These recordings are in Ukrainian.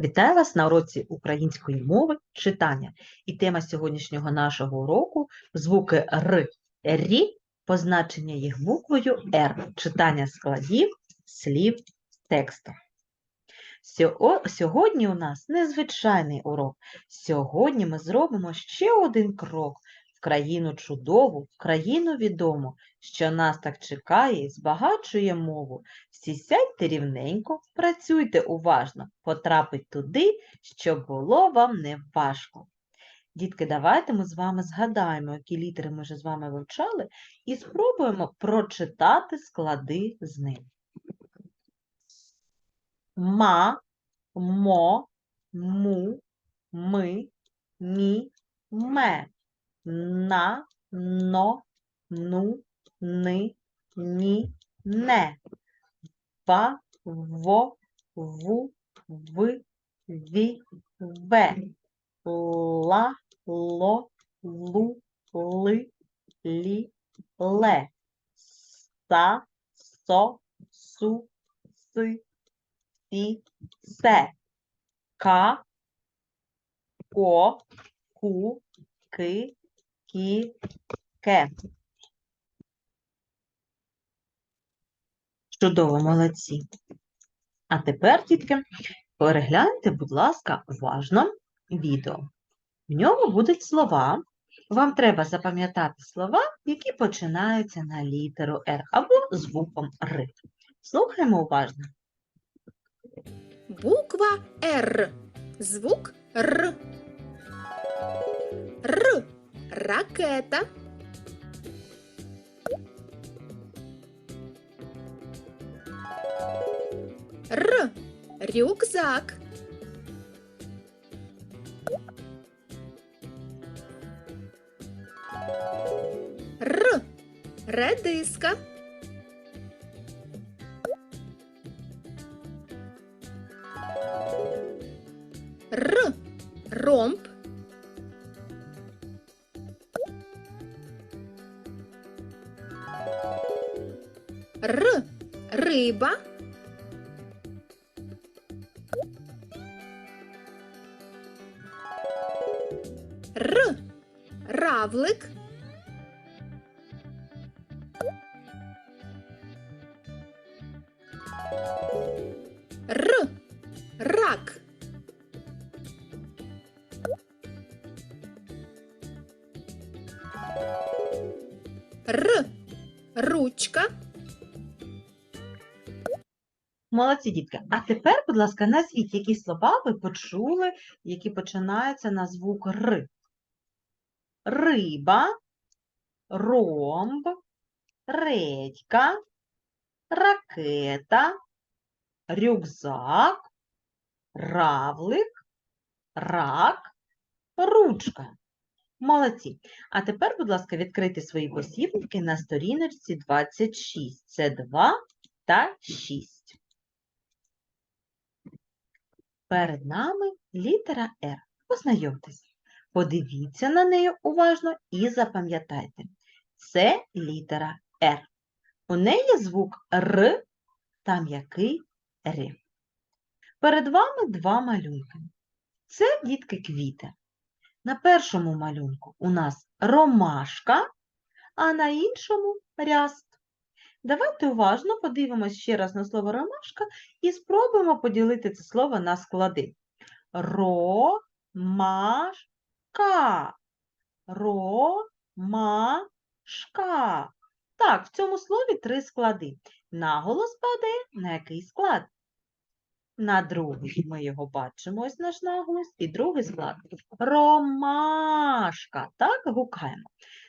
Вітаю вас на уроці української мови читання. І тема сьогоднішнього нашого уроку звуки Р, Рі, позначення їх буквою Р, читання складів, слів, тексту. Сьогодні у нас незвичайний урок. Сьогодні ми зробимо ще один крок країну чудову, країну відому, що нас так чекає і збагачує мову. Всі сядьте рівненько, працюйте уважно, потрапить туди, щоб було вам не важко. Дітки, давайте ми з вами згадаємо, які літери ми вже з вами вивчали, і спробуємо прочитати склади з ним. Ма, мо, му, ми, мі, ме, на, но, ну, ни, ні, не. Па, во, ву, ви, ві, ве, ла, ло, лу, ли, лі, ле, са, со, су, си, сі, се, ка, ко, ку, ки, ке. Чудово, молодці. А тепер, дітки, перегляньте, будь ласка, уважно відео. В ньому будуть слова. Вам треба запам'ятати слова, які починаються на літеру Р або звуком Р. Слухаємо уважно. Буква Р. Звук Р. Р. Ракета. Р. Рюкзак. Р. Редиска. Р. Ромб. Риба. Р. Равлик. Р. Рак. Р. Ручка. Молодці, дітки. А тепер, будь ласка, назвіть, які слова ви почули, які починаються на звук Р. Риба, ромб, редька, ракета, рюкзак, равлик, рак, ручка. Молодці. А тепер, будь ласка, відкрийте свої посібники на сторіночці 26. Це 2 та 6. Перед нами літера Р. Познайомтесь. Подивіться на неї уважно і запам'ятайте. Це літера Р. У неї звук Р та м'який Р. Перед вами два малюнки. Це дітки квіти. На першому малюнку у нас ромашка, а на іншому ряст. Давайте уважно подивимось ще раз на слово ромашка і спробуємо поділити це слово на склади. Ромашка. Ромашка. Так, в цьому слові три склади. Наголос падає на який склад? На другий. Ми його бачимо, ось наш наголос. І другий склад. Ромашка. Так, гукаємо.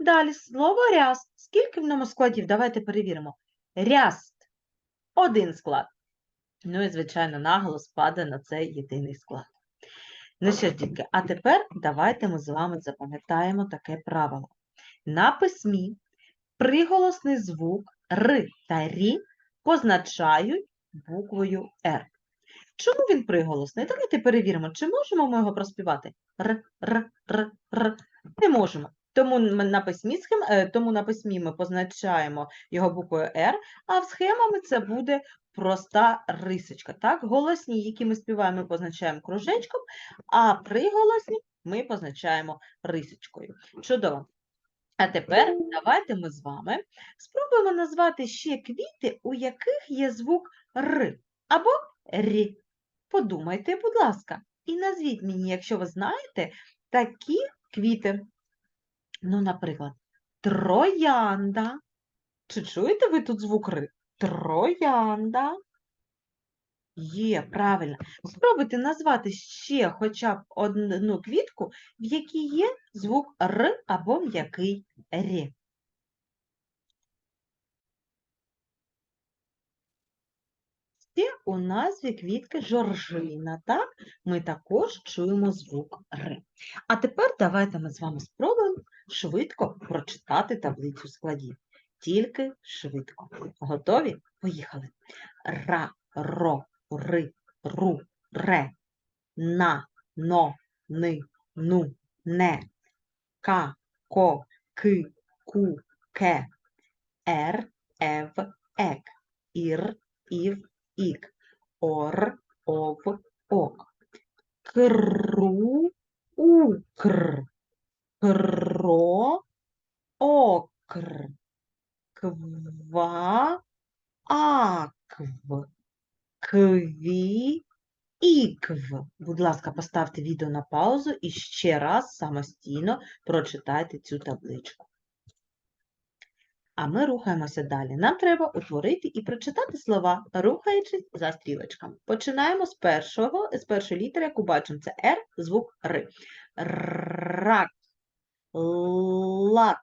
Далі слово ряст. Скільки в ньому складів? Давайте перевіримо. Ряст. Один склад. Ну і, звичайно, наголос падає на цей єдиний склад. Ну що ж, дітки, а тепер давайте ми з вами запам'ятаємо таке правило. На письмі приголосний звук Р та Рі позначають буквою Р. Чому він приголосний? Давайте перевіримо, чи можемо ми його проспівати? Р, Р, Р, Р. Не можемо. Тому на письмі, е, тому на письмі ми позначаємо його буквою R, а в схемами це буде проста рисочка. Так, голосні, які ми співаємо, ми позначаємо кружечком, а приголосні ми позначаємо рисочкою. Чудово. А тепер давайте ми з вами спробуємо назвати ще квіти, у яких є звук Р або Рі. Подумайте, будь ласка, і назвіть мені, якщо ви знаєте, такі квіти. Ну, наприклад, троянда. Чи чуєте ви тут звук Р? Троянда. Є, правильно. Спробуйте назвати ще хоча б одну квітку, в якій є звук Р або м'який Р. Ще у назві квітки жоржина, так? Ми також чуємо звук Р. А тепер давайте ми з вами спробуємо швидко прочитати таблицю складів. Тільки швидко. Готові? Поїхали. Ра, ро, ри, ру, ре, на, но, ни, ну, не, ка, ко, ки, ку, ке, ер, ев, ек, ір, ів, ік, ор, ов, ок, кру, укр, кро, окр, ква, акв, кві, ікв. Будь ласка, поставте відео на паузу і ще раз самостійно прочитайте цю табличку. А ми рухаємося далі. Нам треба утворити і прочитати слова, рухаючись за стрілочками. Починаємо з першого, з першої літери, яку бачимо, це Р, звук Р. Рак, лак,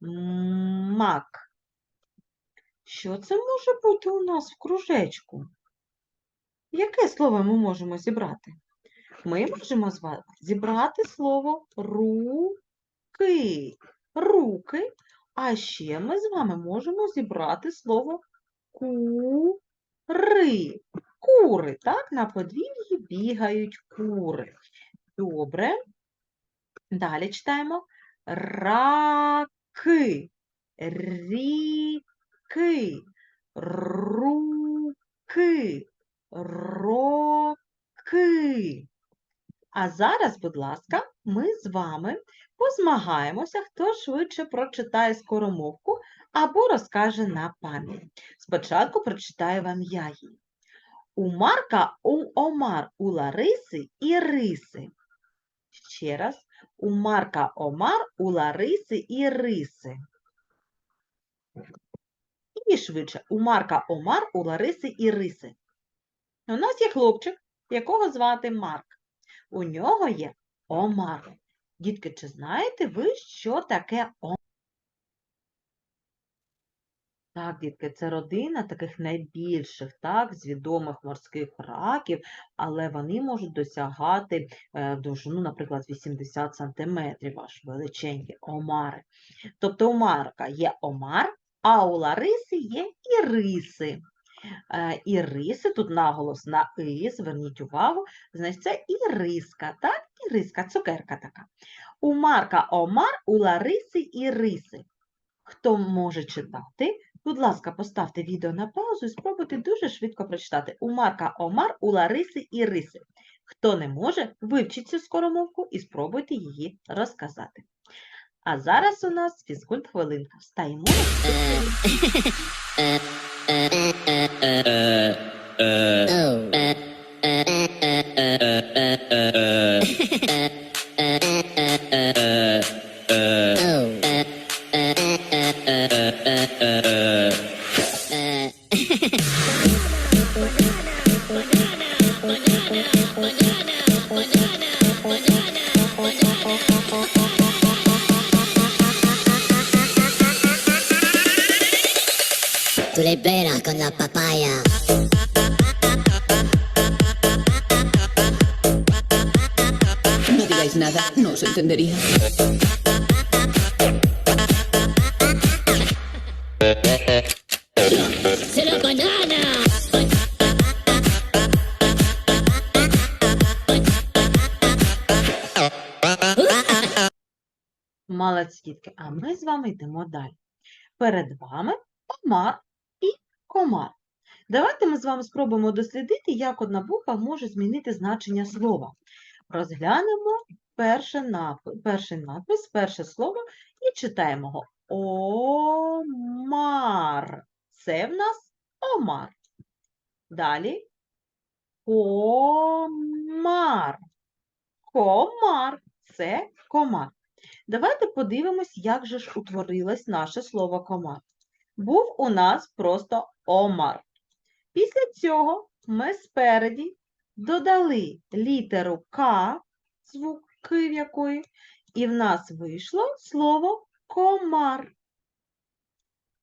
мак. Що це може бути у нас в кружечку? Яке слово ми можемо зібрати? Ми можемо зібрати слово руки. Руки. А ще ми з вами можемо зібрати слово кури. Кури, так, на подвір'ї бігають кури. Добре. Далі читаємо раки, ріки, руки, роки. А зараз, будь ласка, ми з вами позмагаємося, хто швидше прочитає скоромовку або розкаже на пам'ять. Спочатку прочитаю вам я її. У Марка, у Омар, у Лариси і риси. Ще раз. У Марка Омар, у Лариси і риси. І швидше. У Марка Омар, у Лариси і риси. У нас є хлопчик, якого звати Марк. У нього є Омар. Дітки, чи знаєте ви, що таке Омар? Так, дітки, це родина таких найбільших, так, з відомих морських раків, але вони можуть досягати е, довжину, наприклад, 80 сантиметрів, аж величенькі омари. Тобто Марка є омар, а у Лариси є іриси. Е, Іриси, тут наголос на и, зверніть увагу, значить це іриска, так? Іриска, цукерка така. У Марка омар, у Лариси іриси. Хто може читати, будь ласка, поставте відео на паузу і спробуйте дуже швидко прочитати. У Марка омар, у Лариси іриси. Хто не може, вивчіть цю скоромовку і спробуйте її розказати. А зараз у нас фізкульт хвилинка. Встаємо. Tú Yeah. дітки. А ми з вами йдемо далі. Перед вами омар і комар. Давайте ми з вами спробуємо дослідити, як одна буква може змінити значення слова. Розглянемо перший надпис, перше слово і читаємо його. Омар. Це в нас омар. Далі комар. Комар. Це комар. Давайте подивимось, як же ж утворилось наше слово комар. Був у нас просто омар. Після цього ми спереді додали літеру К, звук К якої, і в нас вийшло слово комар.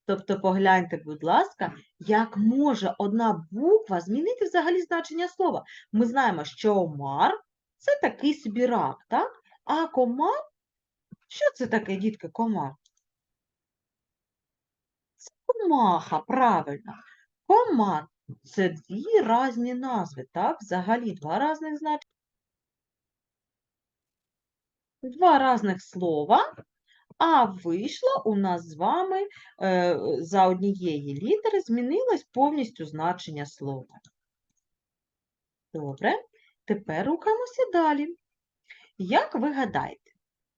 Тобто погляньте, будь ласка, як може одна буква змінити взагалі значення слова. Ми знаємо, що омар це такий собі рак, так? А комар, що це таке, дітки, комар? Це комаха, правильно. Комар це дві різні назви, так? Взагалі два різних значення. Два різних слова, а вийшло у нас з вами е, за однієї літери змінилось повністю значення слова. Добре, тепер рухаємося далі. Як ви гадаєте,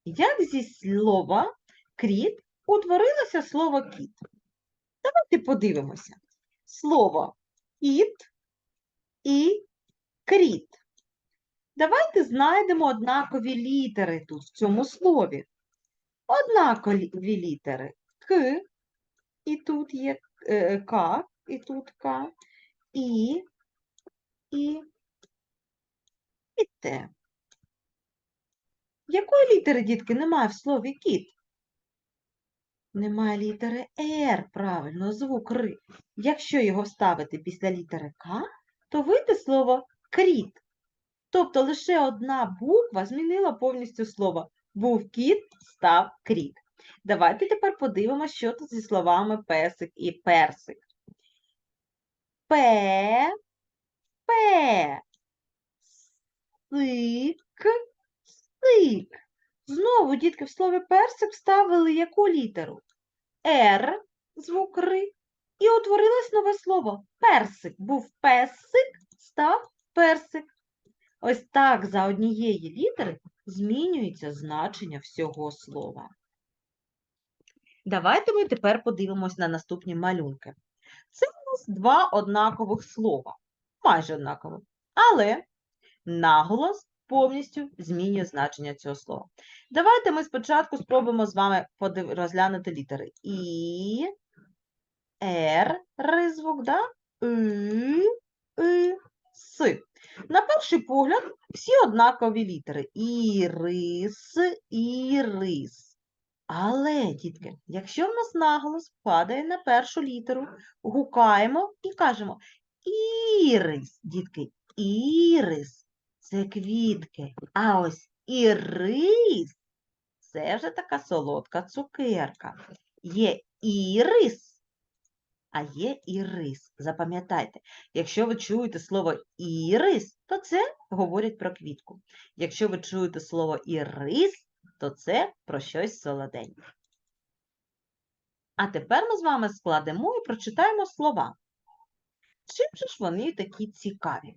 як зі слова кріт утворилося слово кіт? Давайте подивимося. Слово кіт і кріт. Давайте знайдемо однакові літери тут в цьому слові. Однакові літери К, і тут є е, К, і тут К, І, І, і Т. Якої літери, дітки, немає в слові кіт? Немає літери Р, правильно, звук Р. Якщо його вставити після літери К, то вийде слово кріт. Тобто лише одна буква змінила повністю слово. Був кіт, став кріт. Давайте тепер подивимося, що тут зі словами песик і персик. Пе, пе, сик, сик. Знову, дітки, в слові персик вставили яку літеру? Р, звук Р, і утворилось нове слово. Персик. Був песик, став персик. Ось так за однієї літери змінюється значення всього слова. Давайте ми тепер подивимось на наступні малюнки. Це у нас два однакових слова, майже однакових, але наголос повністю змінює значення цього слова. Давайте ми спочатку спробуємо з вами розглянути літери І, Р, Р да? И, И, С. На перший погляд всі однакові літери. Ірис, ірис. Але, дітки, якщо в нас наголос падає на першу літеру, гукаємо і кажемо ірис, дітки, ірис це квітки. А ось ірис це вже така солодка цукерка. Є ірис, а є ірис. Запам'ятайте, якщо ви чуєте слово ірис, то це говорять про квітку. Якщо ви чуєте слово ірис, то це про щось солоденьке. А тепер ми з вами складемо і прочитаємо слова. Чим же ж вони такі цікаві?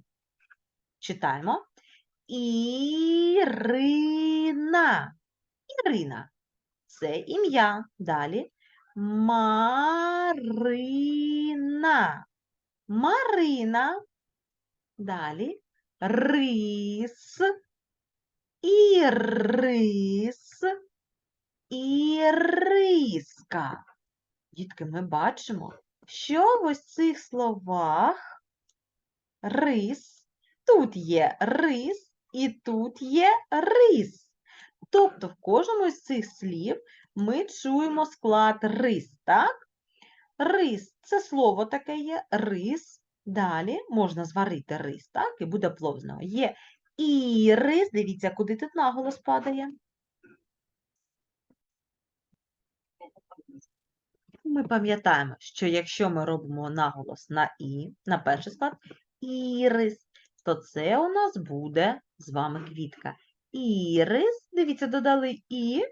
Читаємо. Ірина. Ірина. Це ім'я. Далі. Марина. Марина. Далі. Рис. Ірис. Іриска. Дітки, ми бачимо, що в ось цих словах рис, тут є рис і тут є рис. Тобто в кожному з цих слів ми чуємо склад рис, так? Рис це слово таке є, рис. Далі можна зварити рис, так? І буде плов. Є ірис, дивіться, куди тут наголос падає. Ми пам'ятаємо, що якщо ми робимо наголос на і, на перший склад, ірис, то це у нас буде з вами квітка. Ірис, дивіться, додали і,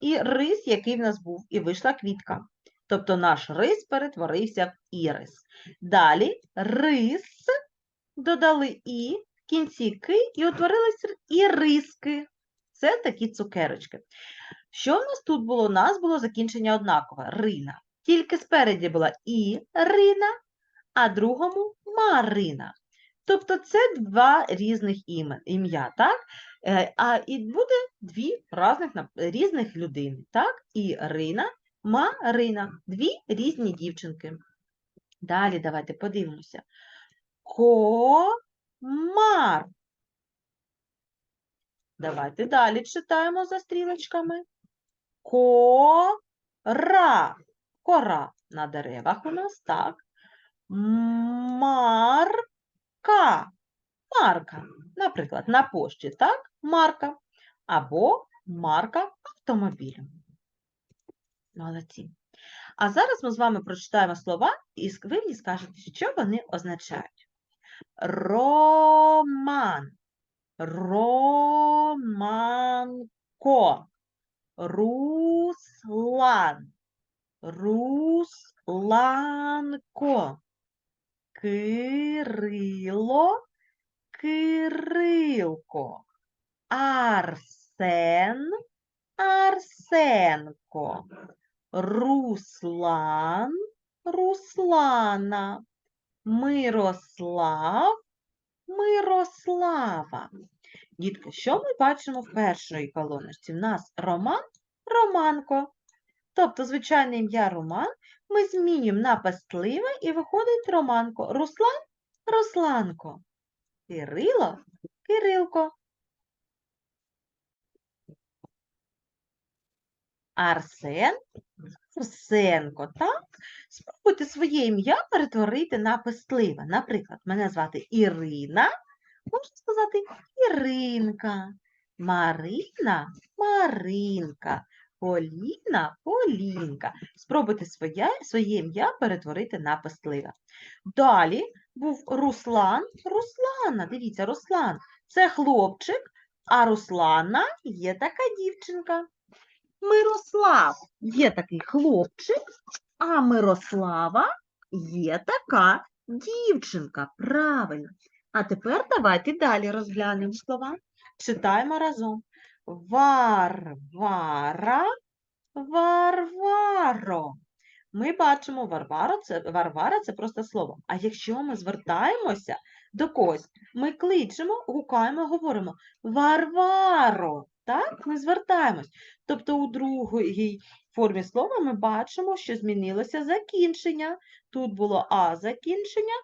і рис, який в нас був, і вийшла квітка. Тобто наш рис перетворився в ірис. Далі рис додали і в кінці ки і утворились іриски. Це такі цукерочки. Що в нас тут було? У нас було закінчення однакове рина. Тільки спереді була і рина, а другому Марина. Тобто це два різних ім'я, так? Е, А і буде дві різних, різних людини, так? Ірина, Марина. Дві різні дівчинки. Далі давайте подивимося. Комар. Давайте далі читаємо за стрілочками. Кора. Кора на деревах у нас, так. Марка. Марка. Наприклад, на пошті, так? Марка. Або марка автомобілю. Молодці. А зараз ми з вами прочитаємо слова, і ви мені скажете, що вони означають. Роман. Романко. Руслан. Русланко. Кирило. Кирилко. Арсен. Арсенко. Руслан. Руслана. Мирослав. Мирослава. Дітки, що ми бачимо в першій колоночці? В нас Роман, Романко. Тобто, звичайне ім'я Роман ми змінюємо на пестливе і виходить Романко. Руслан, Русланко. Кирило, Кирилко. Арсен, Арсенко, так? Спробуйте своє ім'я перетворити на пестливе. Наприклад, мене звати Ірина, можна сказати Іринка. Марина, Маринка. Поліна, Полінка. Спробуйте своє, своє ім'я перетворити на пестливе. Далі був Руслан, Руслана. Дивіться, Руслан це хлопчик, а Руслана є така дівчинка. Мирослав є такий хлопчик, а Мирослава є така дівчинка. Правильно. А тепер давайте далі розглянемо слова. Читаємо разом. Варвара, Варваро. Ми бачимо Варвара це, Варвара це просто слово. А якщо ми звертаємося до когось, ми кличемо, гукаємо, говоримо Варваро. Так, ми звертаємось. Тобто у другій формі слова ми бачимо, що змінилося закінчення. Тут було А закінчення,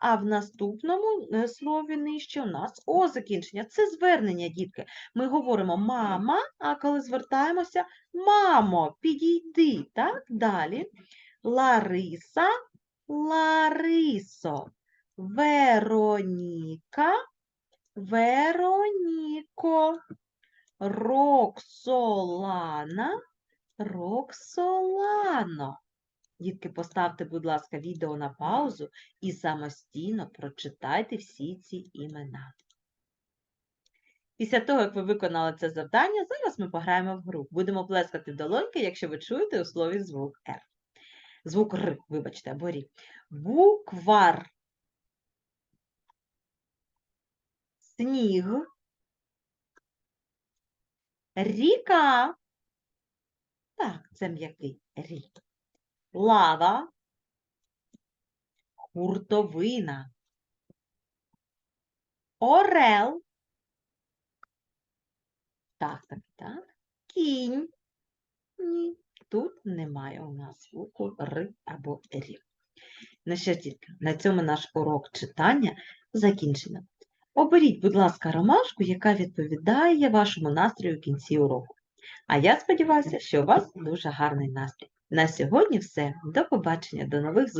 а в наступному е, слові нижче у нас О закінчення. Це звернення, дітки. Ми говоримо мама, а коли звертаємося мамо, підійди. Так, далі. Лариса, Ларисо. Вероніка, Вероніко. Роксолана, Роксолано. Дітки, поставте, будь ласка, відео на паузу і самостійно прочитайте всі ці імена. Після того, як ви виконали це завдання, зараз ми пограємо в гру. Будемо плескати в долоньки, якщо ви чуєте у слові звук Р. Звук Р, вибачте, або Рі. Буквар. Сніг. Ріка. Так, це м'який рік. Лава. Хуртовина. Орел. Так, так, так. Кінь. Ні, тут немає у нас звуку Р або Рі. Ну що дітки, на цьому наш урок читання закінчено. Оберіть, будь ласка, ромашку, яка відповідає вашому настрою в кінці уроку. А я сподіваюся, що у вас дуже гарний настрій. На сьогодні все. До побачення, до нових зустрічей.